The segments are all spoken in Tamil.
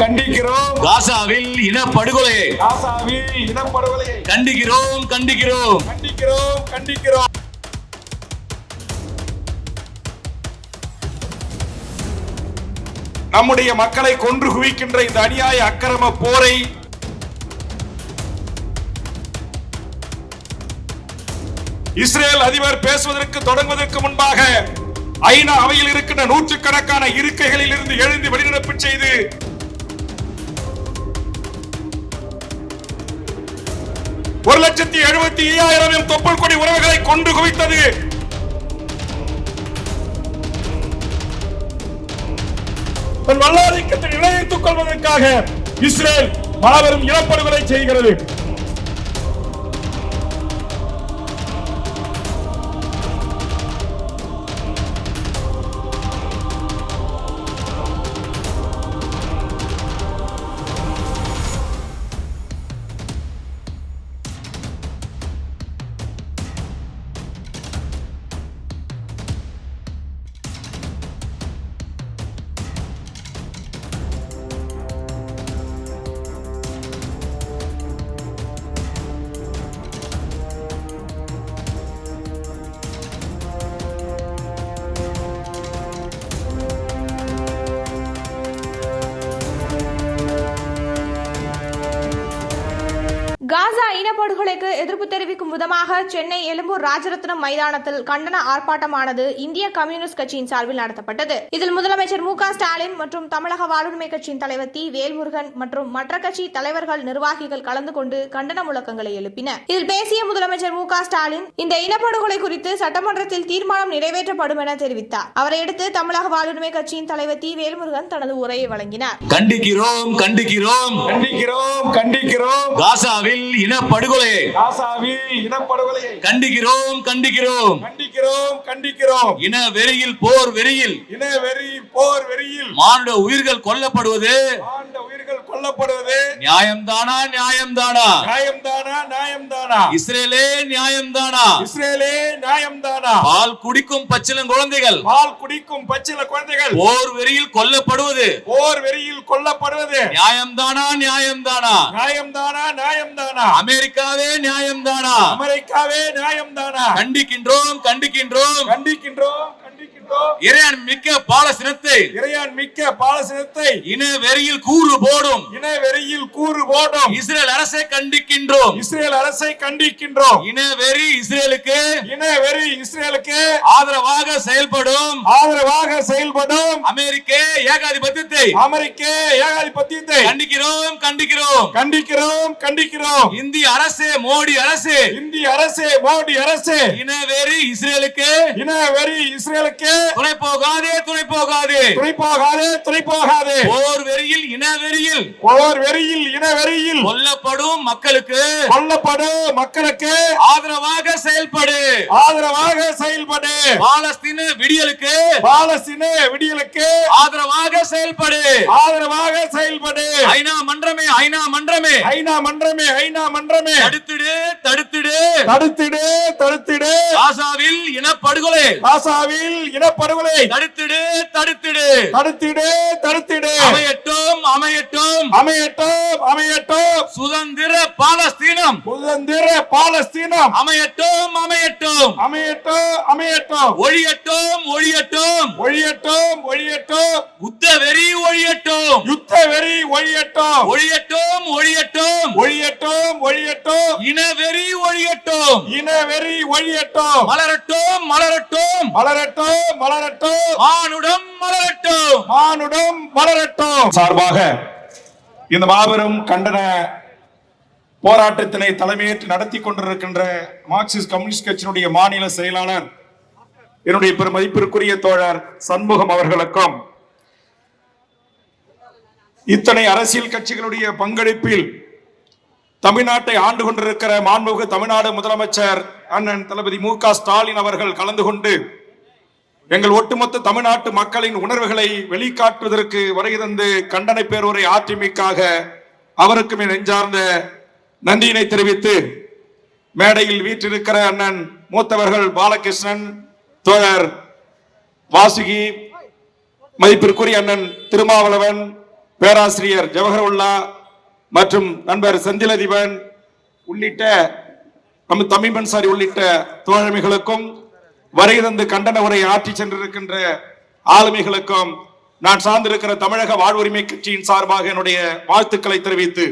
கண்டிக்கிறோம். காசாவில் இனப்படுகொலையை காசாவில் இனப்படுகொலையை கண்டிக்கிறோம் கண்டிக்கிறோம். கண்டிக்கிறோம் கண்டிக்கிறோம். நம்முடைய மக்களை கொன்று குவிக்கின்ற இந்த அநியாய அக்கிரம போரை இஸ்ரேல் அதிபர் பேசுவதற்கு தொடங்குவதற்கு முன்பாக ஐநா அவையில் இருக்கின்ற நூற்றுக்கணக்கான இருக்கைகளில் இருந்து எழுந்து வெளிநடப்பு செய்து ஒரு லட்சத்தி எழுபத்தி ஐயாயிரம் தொப்புள் கொடி உறவுகளை கொண்டு குவித்தது. வல்லாதிக்கத்தை இணைத்துக் கொள்வதற்காக இஸ்ரேல் மாபெரும் இனப்படுகொலை செய்கிறது. காசா இனப்படுகொலைக்கு எதிர்ப்பு தெரிவிக்கும் விதமாக சென்னை எழும்பூர் ராஜரத்னம் மைதானத்தில் கண்டன ஆர்ப்பாட்டமானது இந்திய கம்யூனிஸ்ட் கட்சியின் சார்பில் நடத்தப்பட்டது. இதில் முதலமைச்சர் மு க ஸ்டாலின் மற்றும் தமிழக வாழ்வுரிமை கட்சியின் தலைவர் தி. வேல்முருகன் மற்றும் மற்ற கட்சி தலைவர்கள் நிர்வாகிகள் கலந்து கொண்டு கண்டன முழக்கங்களை எழுப்பினர். இதில் பேசிய முதலமைச்சர் மு க ஸ்டாலின் இந்த இனப்படுகொலை குறித்து சட்டமன்றத்தில் தீர்மானம் நிறைவேற்றப்படும் என தெரிவித்தார். அவரை அடுத்து தமிழக வாழ்வுரிமை கட்சியின் தலைவர் தி. வேல்முருகன் தனது உரையை வழங்கினார். கண்டிக்கிறோம் கண்டிக்கிறோம். கண்டிக்கிறோம் கண்டிக்கிறோம். காசாவில் இனப்படுகொலையை காசாவில் இனப்படுகொலையை கண்டிக்கிறோம் கண்டிக்கிறோம். கண்டிக்கிறோம் கண்டிக்கிறோம். இன வெறியில் போர் வெறியில். இன வெறி போர் வெறியில். மானுட உயிர்கள் கொல்லப்படுவது கொல்லப்படுவது நியாயம்தானா நியாயம்தானா? நியாயம்தானா நியாயம்தானா? இஸ்ரேலே நியாயம்தானா? இஸ்ரேலே நியாயம்தானா? பால் குடிக்கும் பச்சிளம் குழந்தைகள். பால் குடிக்கும் பச்சில குழந்தைகள். போர் வெறியில் கொல்லப்படுவது. போர் வெறியில் கொல்லப்படுவது. நியாயம்தானா நியாயம்தானா? நியாயம்தானா நியாயம்தானா? அமெரிக்காவே நியாயம்தானா? அமெரிக்காவே நியாயம்தானா? கண்டிக்கின்றோம் கண்டிக்கின்றோம். கண்டிக்கின்றோம் இறையான் மிக்க பாலசினத்தை இறையான் மிக்க பாலசினத்தை இன வெறியில் கூறு போடும். இன வெறியில் கூறு போடும். இஸ்ரேல் அரசை கண்டிக்கின்றோம். இஸ்ரேல் அரசை கண்டிக்கின்றோம். இன வெறி இஸ்ரேலுக்கு இன வெறி இஸ்ரேலுக்கு ஆதரவாக செயல்படும். ஆதரவாக செயல்படும். அமெரிக்க ஏகாதிபத்தியத்தை அமெரிக்க ஏகாதிபத்தியத்தை கண்டிக்கிறோம் கண்டிக்கிறோம். கண்டிக்கிறோம் கண்டிக்கிறோம். இந்திய அரசு மோடி அரசு. இந்திய அரசு மோடி அரசு. இன வெறி இஸ்ரேலுக்கு இன வெறி இஸ்ரேலுக்கு துணை போகாதே துணை போகாதே துணை போகாது துணை போகாது போர் வெறியில் இன வெறியில் போர் வெறியில் இன வெறியில் கொல்லப்படும் மக்களுக்கு. கொல்லப்படும் மக்களுக்கு. ஆதரவாக செயல்படு. ஆதரவாக செயல்படு. பாலஸ்தீன விடியலுக்கு. பாலஸ்தீன விடியலுக்கு. ஆதரவாக செயல்படு. ஆதரவாக செயல்படு. ஐநா மன்றமே ஐநா மன்றமே. ஐநா மன்றமே ஐநா மன்றமே. தடுத்திடு தடுத்திடு. தடுத்திடு தடுத்திடு. காசாவில் இனப்படுகொலை காசாவில் இனப்படுகொலை. தடுத்திடு தடுத்திடு. தடுத்திடு தடுத்திடு. அமையட்டும். அமையட்டும். அமையட்டும் அமையட்டும். சுதந்திர பாலஸ்தீனம். சுதந்திர பாலஸ்தீனம். அமையட்டும் அமையட்டும். அமையட்டும் அமையட்டும். ஒழியட்டும் ஒழியட்டும். ஒழியட்டும் ஒழியட்டும். புத்த வெறி ஒழியட்டும். யுத்த வெறி ஒழியட்டும். ஒழியட்டும் ஒழியட்டும். ஒழியட்டும் ஒழியட்டும். இன வெறி ஒழியட்டும். இன வெறி ஒழியட்டும். மலரட்டும் மலரட்டும். மலரட்டும் மலரட்டும். மானுடம் மலரட்டும். மானுடம் மலரட்டும். சார்பாக இந்த மாபெரும் கண்டன போராட்டத்தினை தலைமையேற்று நடத்தி கொண்டிருக்கின்ற மார்க்சிஸ்ட் கம்யூனிஸ்ட் கட்சியினுடைய மாநில செயலாளர் என்னுடைய பெருமதிப்பிற்குரிய தோழர் சண்முகம் அவர்களுக்கும் இத்தனை அரசியல் கட்சிகளுடைய பங்களிப்பில் தமிழ்நாட்டை ஆண்டு கொண்டிருக்கிற மாண்புமிகு தமிழ்நாடு முதலமைச்சர் அண்ணன் தளபதி மு க ஸ்டாலின் அவர்கள் கலந்து கொண்டு எங்கள் ஒட்டுமொத்த தமிழ்நாட்டு மக்களின் உணர்வுகளை வெளிக்காட்டுவதற்கு வருகை தந்து கண்டன பேருரை ஆற்றிமைக்காக அவருக்கும் நெஞ்சார்ந்த நன்றியினை தெரிவித்து மேடையில் வீற்றிருக்கிற அண்ணன் மூத்தவர்கள் பாலகிருஷ்ணன் தோழர் வாசுகி மதிப்பிற்குரிய அண்ணன் திருமாவளவன் பேராசிரியர் ஜவஹருல்லா மற்றும் நண்பர் செந்திலதிபன் உள்ளிட்ட நம்ம தமிழ் பன்சாரி உள்ளிட்ட தோழமைகளுக்கும் வருகை தந்து கண்டன உரை ஆற்றி சென்றிருக்கின்ற ஆளுமைகளுக்கும் நான் சார்ந்திருக்கிற தமிழக வாழ்வுரிமை கட்சியின் சார்பாக என்னுடைய வாழ்த்துக்களை தெரிவித்து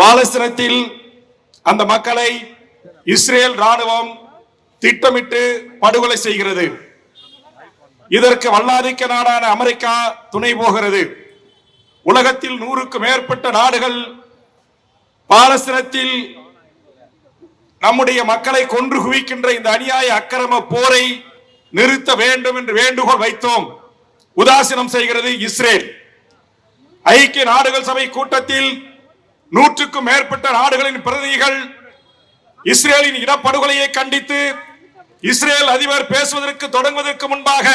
பாலஸ்தீனத்தில் அந்த மக்களை இஸ்ரேல் ராணுவம் திட்டமிட்டு படுகொலை செய்கிறது. இதற்கு வல்லாதிக்க நாடான அமெரிக்கா துணை போகிறது. உலகத்தில் நூறுக்கு மேற்பட்ட நாடுகள் பாலஸ்தீனத்தில் நம்முடைய மக்களை கொன்று குவிக்கின்ற இந்த அநியாய அக்கிரம போரை நிறுத்த வேண்டும் என்று வேண்டுகோள் வைத்தோம். உதாசீனம் செய்கிறது இஸ்ரேல். ஐக்கிய நாடுகள் சபை கூட்டத்தில் நூற்றுக்கும் மேற்பட்ட நாடுகளின் பிரதிநிதிகள் இஸ்ரேலின் இடப்படுகொலையை கண்டித்து இஸ்ரேல் அதிபர் பேசுவதற்கு தொடங்குவதற்கு முன்பாக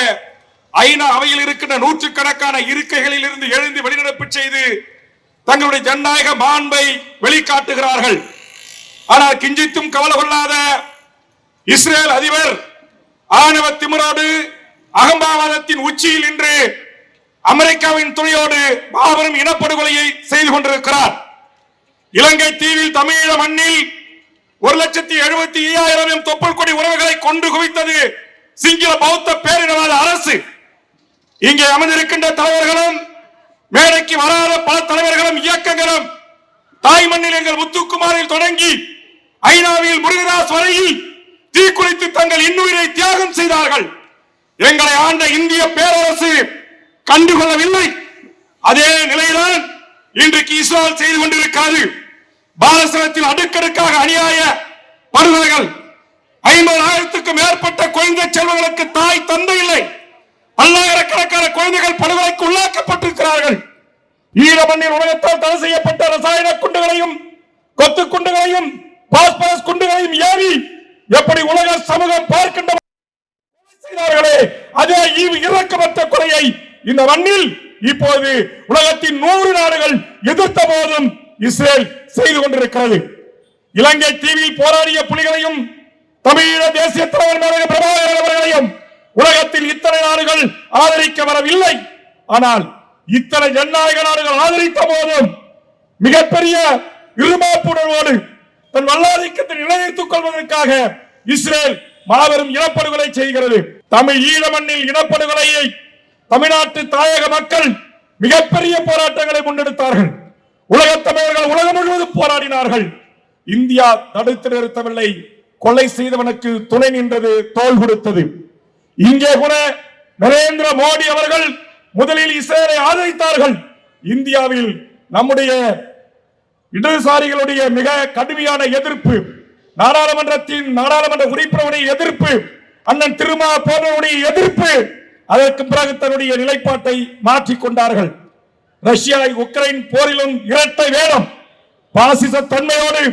ஐநா அவையில் இருக்கின்ற நூற்றுக்கணக்கான இருக்கைகளில் இருந்து எழுந்து வெளிநடப்பு செய்து தங்களுடைய ஜனநாயக மாண்பை வெளிக்காட்டுகிறார்கள். ஆனால் கிஞ்சித்தும் கவலை கொள்ளாத இஸ்ரேல் அதிபர் ஆணவ திமிரோடு அகம்பாவாதத்தின் உச்சியில் நின்று அமெரிக்காவின் துணையோடு மாபெரும் இனப்படுகொலையை செய்து கொண்டிருக்கிறார். இலங்கை தீவில் தமிழீழ மண்ணில் ஒரு லட்சத்தி எழுபத்தி ஐயாயிரம் தொப்புள் கொடி உறவுகளை கொண்டு குவித்தது சிங்கள பௌத்த பேரினவாத அரசு. இங்கே அமைந்திருக்கின்ற தலைவர்களும் மேடைக்கு வராத பல தலைவர்களும் இயக்கங்களும் தாய் மண்ணில் எங்கள் முத்துக்குமாரில் தொடங்கி ஐநாவில் முருகதாஸ் வரையில் தீக்குளித்து தங்கள் இன்னுயிரை தியாகம் செய்தார்கள். எங்களை ஆண்ட இந்திய பேரரசு கண்டுகொள்ளவில்லை. அதே நிலையில்தான் இன்றைக்கு இஸ்ரால் செய்து கொண்டிருக்கிறது. பாலசனத்தில் அடுக்கடுக்காக அநியாய படுகொலைகள். ஐம்பதாயிரத்துக்கும் மேற்பட்ட குழந்தை செல்வங்களுக்கு தாய் தந்தை இல்லை. பல்லாயிரக்கணக்கான குழந்தைகள் படுகொலைக்கு உள்ளாக்கப்பட்டிருக்கிறார்கள். ஈரமண்ணில் உலகத்தால் தடை செய்யப்பட்ட ரசாயன குண்டுகளையும் கொத்து குண்டுகளையும் பாஸ்பரஸ் குண்டுகளையும் ஏறி எப்படி உலக சமூகம் பார்க்கின்ற செய்தார்களே அதே இறக்கமற்ற கொலையை இந்த மண்ணில் இப்போது உலகத்தின் நூறு நாடுகள் எதிர்த்த போதும் இஸ்ரேல் செய்து கொண்டிருக்கிறது. இலங்கை தீவில் போராடிய புலிகளையும் தமிழீழ தேசிய தலைவர் பிரபாகரன் அவர்களையும் உலகத்தில் இத்தனை நாடுகள் ஆதரிக்க வரவில்லை. ஆனால் இத்தனை ஜனநாயக நாடுகள் ஆதரித்த போதும் மிகப்பெரிய இருமாப்புணர்வோடு தன் வல்லாதிக்கத்தை நிலைநிறுத்துக் கொள்வதற்காக இஸ்ரேல் மாபெரும் இனப்படுகொலை செய்கிறது. தமிழ் ஈழ மண்ணில் இனப்படுகொலையை தமிழ்நாட்டு தாயக மக்கள் மிகப்பெரிய போராட்டங்களை முன்னெடுத்தார்கள். உலகத் தமிழர்கள் உலகம் முழுவதும் போராடினார்கள். இந்தியா தடுத்து நிறுத்தவில்லை. கொலை செய்தவனுக்கு துணை நின்றது தோல் கொடுத்தது. இங்கே கூட நரேந்திர மோடி அவர்கள் முதலில் இஸ்ரேலை ஆதரித்தார்கள். இந்தியாவில் நம்முடைய இடதுசாரிகளுடைய மிக கடுமையான எதிர்ப்பு நாடாளுமன்றத்தின் நாடாளுமன்ற உறுப்பினருடைய எதிர்ப்பு அண்ணன் திருமா போன்றவருடைய எதிர்ப்பு அதற்கு பிறகு தன்னுடைய நிலைப்பாட்டை மாற்றிக் கொண்டார்கள். ரஷ்யா உக்ரைன் போரிலும் இரட்டை வேடம் பாசிச தன்மையோடு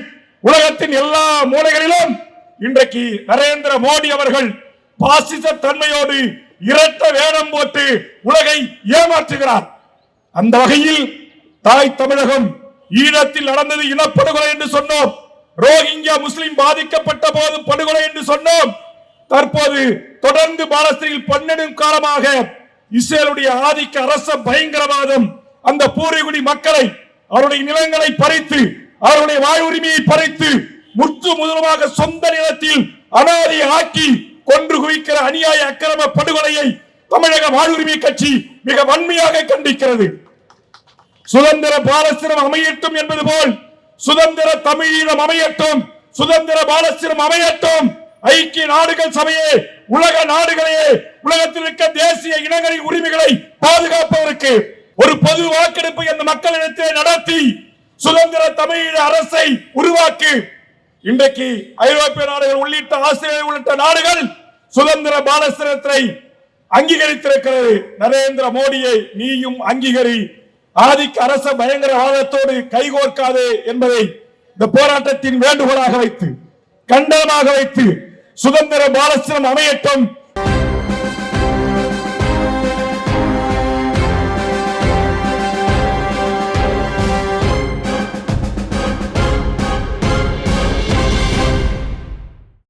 உலகத்தின் எல்லா மூலைகளிலும் இன்றைக்கு நரேந்திர மோடி அவர்கள் பாசிச தன்மையோடு இரட்டை வேடம் போட்டு உலகை ஏமாற்றுகிறார். அந்த வகையில் தாய் தமிழகம் ஈழத்தில் நடந்தது இனப்படுகொலை என்று சொன்னோம். ரோஹிங்கியா முஸ்லிம் பாதிக்கப்பட்ட போது படுகொலை என்று சொன்னோம். தற்போது தொடர்ந்து பாலஸ்தீனில் பன்னெடும் காலமாக இஸ்ரேலுடைய ஆதிக்க அரச பயங்கரவாதம் அந்த பூரிகுடி மக்களை அவருடைய நிலங்களை பறித்து அவருடைய வாழ்வுரிமையை பறித்து முற்று முதலமாக சொந்த நிலத்தில் அனாதை ஆக்கி கொன்று குவிக்கிற அநியாய அக்கிரம படுகொலையை தமிழக வாழ்வுரிமை கட்சி மிக வன்மையாக கண்டிக்கிறது. சுதந்திர பாலஸ்தீனம் அமையட்டும் என்பது போல் சுதந்திர தமிழீழம் அமையட்டும் சுதந்திர பாலஸ்தீனம் அமையட்டும். ஐக்கிய நாடுகள் சபையே உலக நாடுகளையே உலகத்தில் இருக்க தேசிய இனங்களின் உரிமைகளை பாதுகாப்பதற்கு ஒரு பொது வாக்கெடுப்பு அந்த மக்களிடத்திலே நடத்தி சுதந்திர தமிழீழ அரசை உருவாக்கி. இன்றைக்கு ஐரோப்பிய நாடுகள் உள்ளிட்ட ஆஸ்திரேலியா உள்ளிட்ட நாடுகள் சுதந்திர பாலஸ்தீனத்தை அங்கீகரித்திருக்கிறது. நரேந்திர மோடியை நீயும் அங்கீகரி. ஆதிக்க அரச பயங்கரவாதத்தோடு கைகோர்க்காதே என்பதை இந்த போராட்டத்தின் வேண்டுகோளாக வைத்து கண்டனமாக வைத்து சுதந்திர பாலஸ்தீனம் அமையட்டும்